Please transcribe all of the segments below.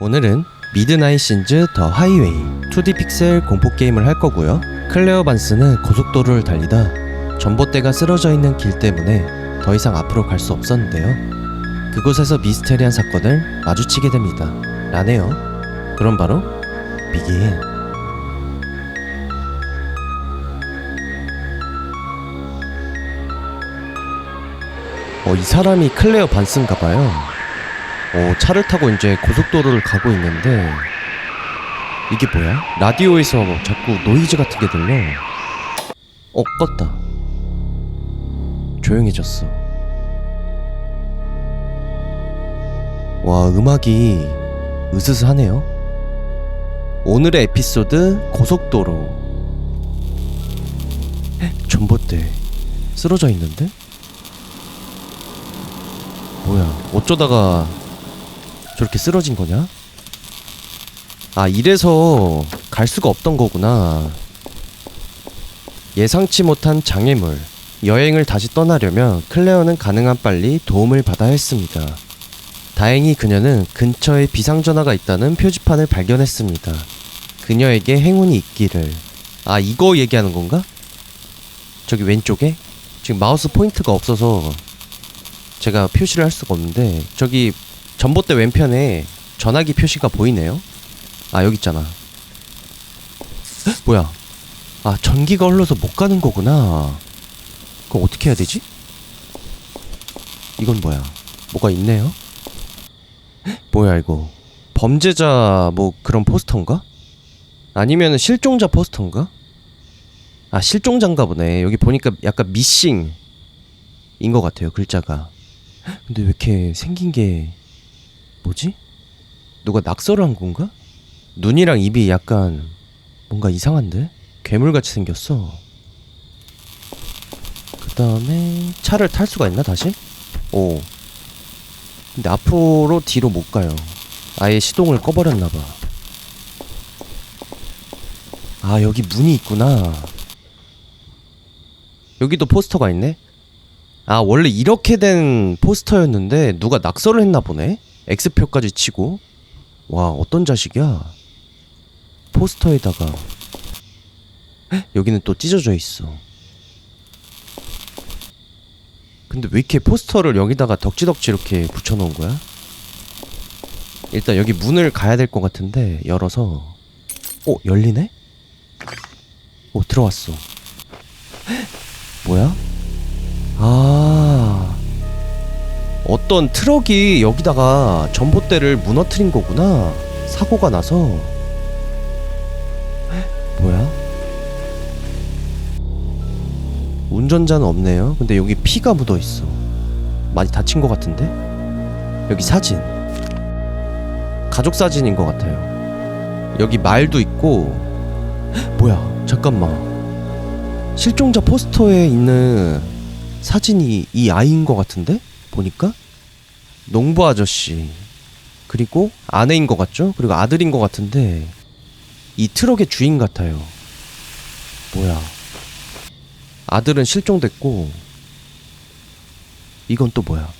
오늘은 미드나잇 신즈 더 하이웨이 2D 픽셀 공포 게임을 할 거고요. 클레어 반스는 고속도로를 달리다 전봇대가 쓰러져 있는 길 때문에 더 이상 앞으로 갈 수 없었는데요. 그곳에서 미스테리한 사건을 마주치게 됩니다. 라네요. 그럼 바로 비긴. 어, 이 사람이 클레어 반스인가 봐요. 어, 차를 타고 이제 고속도로를 가고 있는데 이게 뭐야? 라디오에서 뭐 자꾸 노이즈 같은 게 들려. 어, 껐다. 조용해졌어. 와, 음악이 으스스하네요. 오늘의 에피소드 고속도로. 헉, 전봇대 쓰러져 있는데? 뭐야? 어쩌다가 저렇게 쓰러진 거냐? 아, 이래서 갈 수가 없던 거구나. 예상치 못한 장애물. 여행을 다시 떠나려면 클레어는 가능한 빨리 도움을 받아야 했습니다. 다행히 그녀는 근처에 비상전화가 있다는 표지판을 발견했습니다. 그녀에게 행운이 있기를. 아, 이거 얘기하는 건가? 저기 왼쪽에? 지금 마우스 포인트가 없어서 제가 표시를 할 수가 없는데 저기 전봇대 왼편에 전화기 표시가 보이네요. 아 여기 있잖아. 헉, 뭐야? 아 전기가 흘러서 못 가는 거구나. 그럼 어떻게 해야 되지? 이건 뭐야? 뭐가 있네요? 헉, 뭐야 이거? 범죄자 뭐 그런 포스터인가? 아니면 실종자 포스터인가? 아 실종자인가 보네. 여기 보니까 약간 미싱 인 것 같아요 글자가. 헉, 근데 왜 이렇게 생긴 게 뭐지? 누가 낙서를 한 건가? 눈이랑 입이 약간 뭔가 이상한데? 괴물같이 생겼어. 그 다음에 차를 탈 수가 있나 다시? 오. 근데 앞으로 뒤로 못 가요. 아예 시동을 꺼버렸나봐. 아 여기 문이 있구나. 여기도 포스터가 있네. 아 원래 이렇게 된 포스터였는데 누가 낙서를 했나 보네. X표까지 치고. 와 어떤 자식이야. 포스터에다가 헉, 여기는 또 찢어져 있어. 근데 왜 이렇게 포스터를 여기다가 덕지덕지 이렇게 붙여놓은 거야? 일단 여기 문을 가야 될 것 같은데 열어서 어 열리네? 오 들어왔어. 헉, 뭐야? 어떤 트럭이 여기다가 전봇대를 무너뜨린 거구나. 사고가 나서 헉, 뭐야? 운전자는 없네요. 근데 여기 피가 묻어 있어. 많이 다친 것 같은데? 여기 사진. 가족 사진인 것 같아요. 여기 말도 있고. 헉, 뭐야? 잠깐만. 실종자 포스터에 있는 사진이 이 아이인 것 같은데? 보니까? 농부 아저씨. 그리고 아내인 것 같죠? 그리고 아들인 것 같은데 이 트럭의 주인 같아요. 뭐야? 아들은 실종됐고 이건 또 뭐야?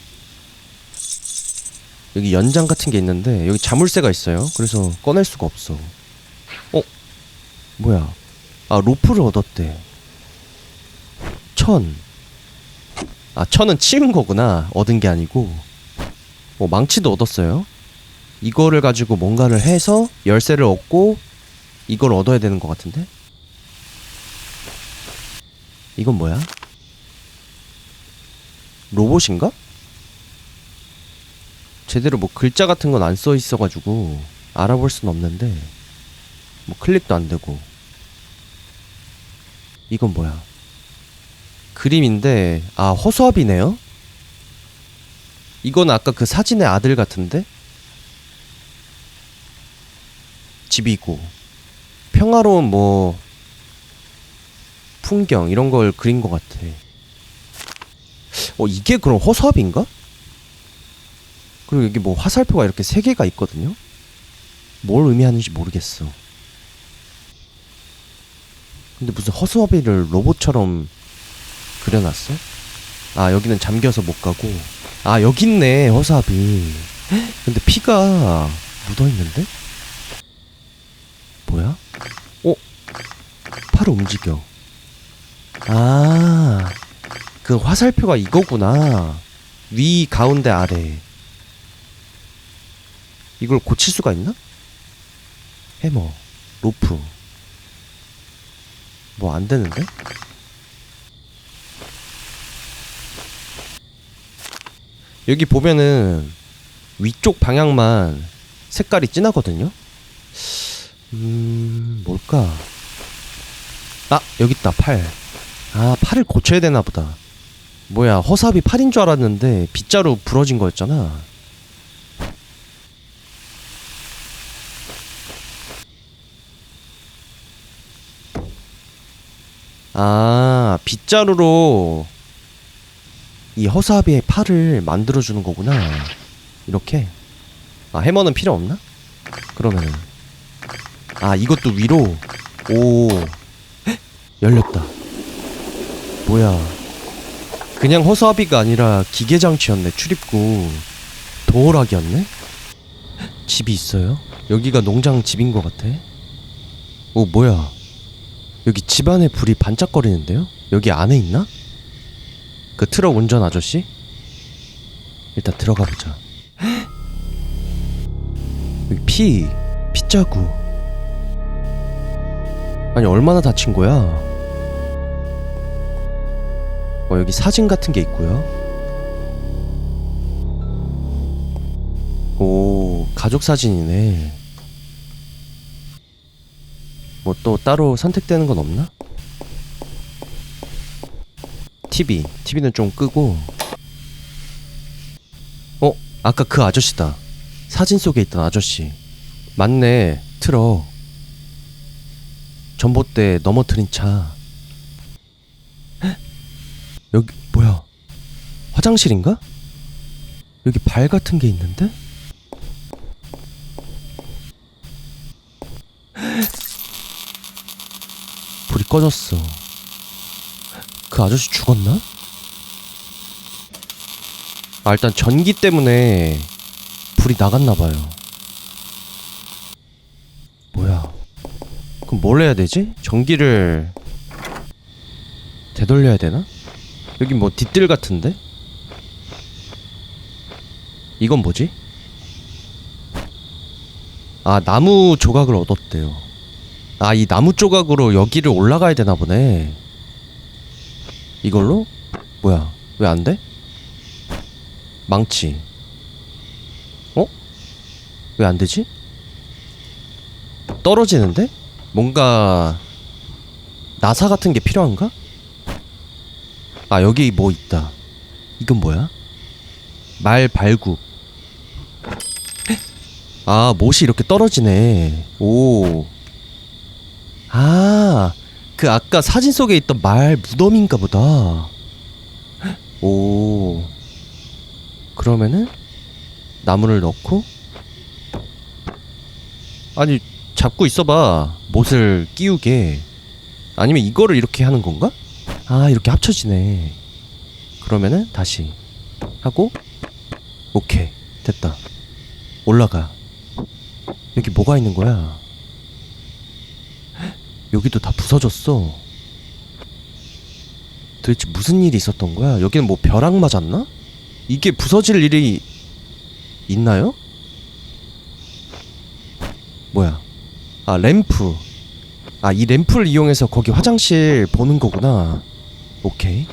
여기 연장 같은 게 있는데 여기 자물쇠가 있어요. 그래서 꺼낼 수가 없어. 어? 뭐야? 아 로프를 얻었대. 천. 아 천은 치운 거구나. 얻은 게 아니고. 어 망치도 얻었어요. 이거를 가지고 뭔가를 해서 열쇠를 얻고 이걸 얻어야 되는 것 같은데? 이건 뭐야? 로봇인가? 제대로 뭐 글자 같은 건 안 써 있어가지고 알아볼 순 없는데 뭐 클릭도 안 되고 이건 뭐야? 그림인데 아 허수아비네요? 이건 아까 그 사진의 아들 같은데? 집이 있고 평화로운 뭐 풍경 이런 걸 그린 것 같아. 어 이게 그럼 허수아비인가? 그리고 여기 뭐 화살표가 이렇게 세 개가 있거든요. 뭘 의미하는지 모르겠어. 근데 무슨 허수아비를 로봇처럼 그려놨어? 아 여기는 잠겨서 못 가고 아 여기 있네 허수아비. 근데 피가 묻어있는데? 뭐야? 어? 팔 움직여. 아, 그 화살표가 이거구나. 위, 가운데, 아래. 이걸 고칠 수가 있나? 해머, 로프. 뭐 안 되는데? 여기 보면은 위쪽 방향만 색깔이 진하거든요? 음, 뭘까? 아, 여기 있다, 팔. 아, 팔을 고쳐야 되나 보다. 뭐야, 허삽이 팔인 줄 알았는데 빗자루 부러진 거였잖아. 아, 빗자루로 이 허수아비의 팔을 만들어주는 거구나. 이렇게. 아, 해머는 필요 없나? 그러면은. 아, 이것도 위로. 오. 헉! 열렸다. 뭐야. 그냥 허수아비가 아니라 기계장치였네. 출입구. 도어락이었네? 헉! 집이 있어요? 여기가 농장 집인 것 같아. 오, 뭐야. 여기 집안에 불이 반짝거리는데요? 여기 안에 있나? 그 트럭 운전 아저씨? 일단 들어가 보자. 여기 피, 피자구. 아니 얼마나 다친 거야? 어 여기 사진 같은 게 있고요. 오 가족 사진이네. 뭐 또 따로 선택되는 건 없나? TV. TV는 좀 끄고. 어? 아까 그 아저씨다. 사진 속에 있던 아저씨. 맞네. 트럭. 전봇대 넘어뜨린 차. 헉? 여기 뭐야? 화장실인가? 여기 발 같은 게 있는데? 불이 꺼졌어. 그 아저씨 죽었나? 아, 일단 전기 때문에 불이 나갔나 봐요. 뭐야? 그럼 뭘 해야 되지? 전기를 되돌려야 되나? 여기 뭐 뒷뜰 같은데? 이건 뭐지? 아, 나무 조각을 얻었대요. 아, 이 나무 조각으로 여기를 올라가야 되나 보네. 이걸로? 뭐야? 왜 안 돼? 망치. 어? 왜 안 되지? 떨어지는데? 뭔가 나사 같은 게 필요한가? 아, 여기 뭐 있다. 이건 뭐야? 말 발굽. 아, 못이 이렇게 떨어지네. 오. 아, 그 아까 사진 속에 있던 말 무덤인가 보다. 오. 그러면은 나무를 넣고? 아니 잡고 있어봐. 못을 끼우게. 아니면 이거를 이렇게 하는 건가? 아 이렇게 합쳐지네. 그러면은 다시 하고 오케이. 됐다. 올라가. 여기 뭐가 있는 거야 여기도 다 부서졌어. 도대체 무슨 일이 있었던 거야? 여기는 뭐 벼락 맞았나? 이게 부서질 일이 있나요? 뭐야? 아, 램프. 아, 이 램프를 이용해서 거기 화장실 보는 거구나. 오케이.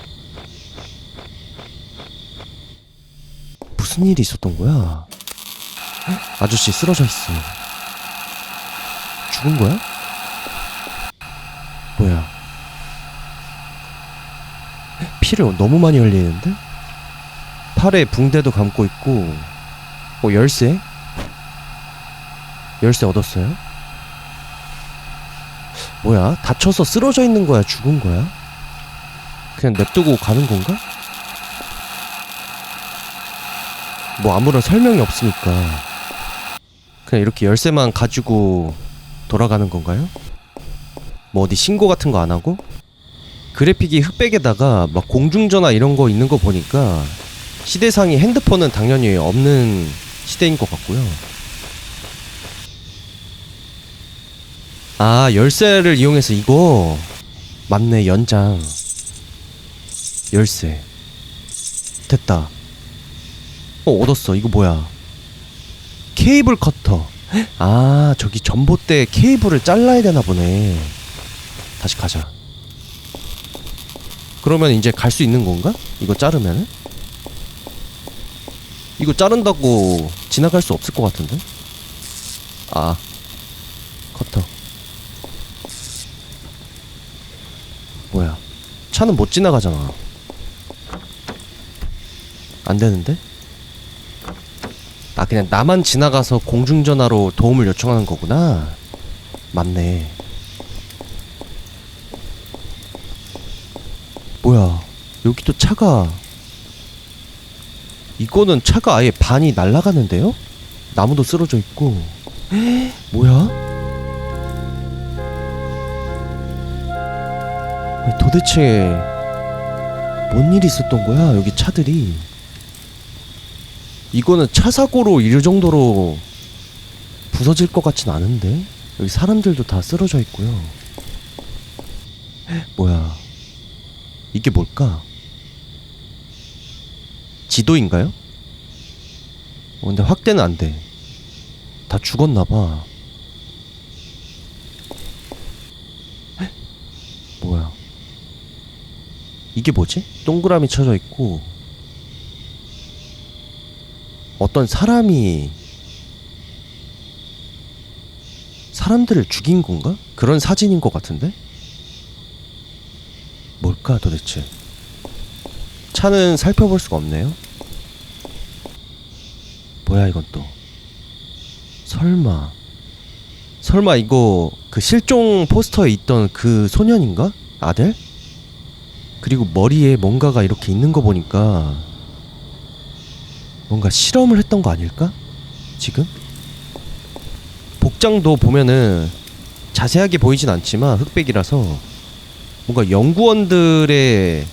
무슨 일이 있었던 거야? 헉, 아저씨 쓰러져 있어. 죽은 거야? 피를 너무 많이 흘리는데? 팔에 붕대도 감고 있고, 어 열쇠? 열쇠 얻었어요? 뭐야? 다쳐서 쓰러져 있는 거야? 죽은 거야? 그냥 냅두고 가는 건가? 뭐 아무런 설명이 없으니까 그냥 이렇게 열쇠만 가지고 돌아가는 건가요? 뭐 어디 신고 같은 거 안 하고 그래픽이 흑백에다가 막 공중전화 이런 거 있는 거 보니까 시대상이 핸드폰은 당연히 없는 시대인 것 같고요. 아 열쇠를 이용해서 이거? 맞네 연장. 열쇠. 됐다. 어 얻었어. 이거 뭐야? 케이블 커터. 아 저기 전봇대 케이블을 잘라야 되나 보네. 다시 가자 그러면 이제 갈 수 있는 건가? 이거 자르면은? 이거 자른다고 지나갈 수 없을 것 같은데? 아 커터 뭐야 차는 못 지나가잖아 안 되는데? 아 그냥 나만 지나가서 공중전화로 도움을 요청하는 거구나 맞네 뭐야? 여기도 차가. 이거는 차가 아예 반이 날아가는데요? 나무도 쓰러져 있고. 뭐야? 아니, 도대체 뭔 일이 있었던 거야 여기 차들이? 이거는 차 사고로 이럴 정도로 부서질 것 같진 않은데? 여기 사람들도 다 쓰러져 있고요. 뭐야 이게 뭘까 지도인가요? 어, 근데 확대는 안 돼. 다 죽었나봐. 뭐야? 이게 뭐지? 동그라미 쳐져 있고 어떤 사람이 사람들을 죽인 건가? 그런 사진인 것 같은데? 뭘까 도대체? 차는 살펴볼 수가 없네요. 뭐야 이건 또? 설마 설마 이거 그 실종 포스터에 있던 그 소년인가? 아들? 그리고 머리에 뭔가가 이렇게 있는 거 보니까 뭔가 실험을 했던 거 아닐까? 지금? 복장도 보면은 자세하게 보이진 않지만 흑백이라서 뭔가 연구원들의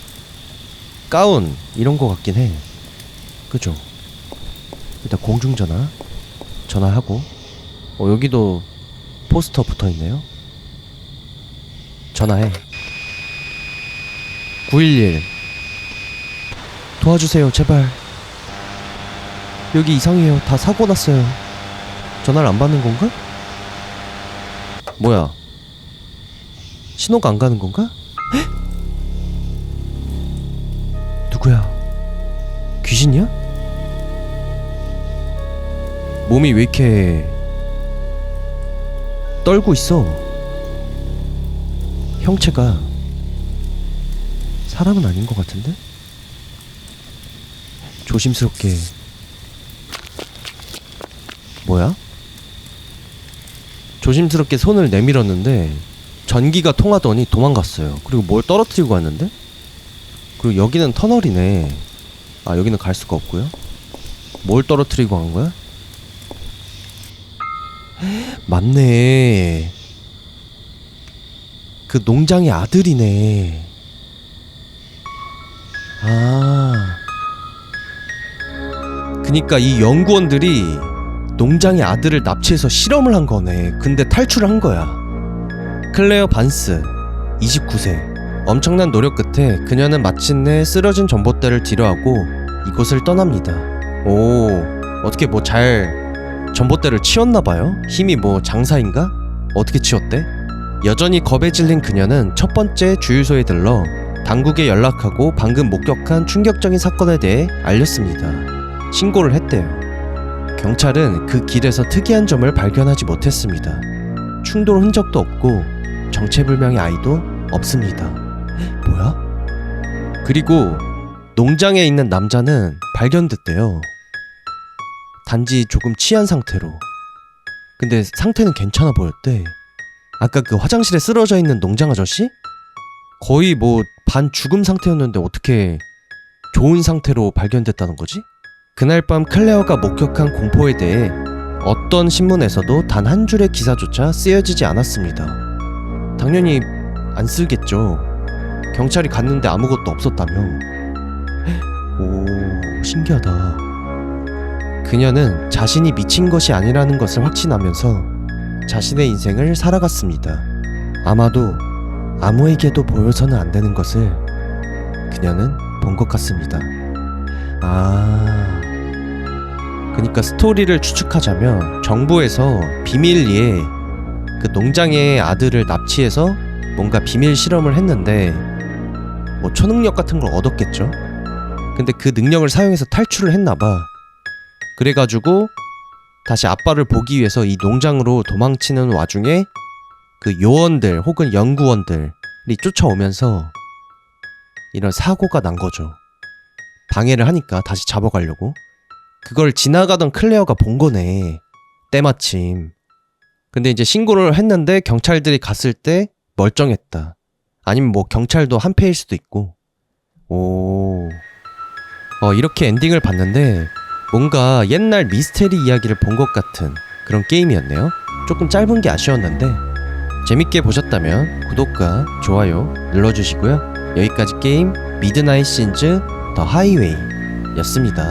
가운 이런 거 같긴 해. 그죠? 일단 공중전화 전화하고 어 여기도 포스터 붙어 있네요. 전화해. 911 도와주세요 제발. 여기 이상해요. 다 사고 났어요. 전화를 안 받는 건가? 뭐야? 신호가 안 가는 건가? 귀신이야? 몸이 왜 이렇게 떨고 있어? 형체가 사람은 아닌 것 같은데? 조심스럽게 뭐야? 조심스럽게 손을 내밀었는데 전기가 통하더니 도망갔어요. 그리고 뭘 떨어뜨리고 갔는데? 그리고 여기는 터널이네. 아 여기는 갈 수가 없고요. 뭘 떨어뜨리고 간 거야? 맞네. 그 농장의 아들이네. 아. 그니까 이 연구원들이 농장의 아들을 납치해서 실험을 한 거네. 근데 탈출을 한 거야. 클레어 반스, 29세. 엄청난 노력 끝에 그녀는 마침내 쓰러진 전봇대를 뒤로하고 이곳을 떠납니다. 오, 어떻게 뭐 잘 전봇대를 치웠나 봐요? 힘이 뭐 장사인가? 어떻게 치웠대? 여전히 겁에 질린 그녀는 첫 번째 주유소에 들러 당국에 연락하고 방금 목격한 충격적인 사건에 대해 알렸습니다. 신고를 했대요. 경찰은 그 길에서 특이한 점을 발견하지 못했습니다. 충돌 흔적도 없고 정체불명의 아이도 없습니다. 뭐야? 그리고 농장에 있는 남자는 발견됐대요. 단지 조금 취한 상태로. 근데 상태는 괜찮아 보였대. 아까 그 화장실에 쓰러져 있는 농장 아저씨? 거의 뭐 반 죽음 상태였는데 어떻게 좋은 상태로 발견됐다는 거지? 그날 밤 클레어가 목격한 공포에 대해 어떤 신문에서도 단 한 줄의 기사조차 쓰여지지 않았습니다. 당연히 안 쓰겠죠. 경찰이 갔는데 아무것도 없었다며. 오, 신기하다. 그녀는 자신이 미친 것이 아니라는 것을 확신하면서 자신의 인생을 살아갔습니다. 아마도 아무에게도 보여서는 안 되는 것을 그녀는 본 것 같습니다. 아. 그러니까 스토리를 추측하자면 정부에서 비밀리에 그 농장의 아들을 납치해서 뭔가 비밀 실험을 했는데 뭐 초능력 같은 걸 얻었겠죠. 근데 그 능력을 사용해서 탈출을 했나 봐. 그래가지고 다시 아빠를 보기 위해서 이 농장으로 도망치는 와중에 그 요원들 혹은 연구원들이 쫓아오면서 이런 사고가 난 거죠. 방해를 하니까 다시 잡아가려고. 그걸 지나가던 클레어가 본 거네. 때마침. 근데 이제 신고를 했는데 경찰들이 갔을 때 멀쩡했다. 아니면 뭐 경찰도 한패일 수도 있고. 오. 어, 이렇게 엔딩을 봤는데 뭔가 옛날 미스테리 이야기를 본 것 같은 그런 게임이었네요. 조금 짧은 게 아쉬웠는데 재밌게 보셨다면 구독과 좋아요 눌러주시고요. 여기까지 게임 미드나잇 신즈 더 하이웨이 였습니다.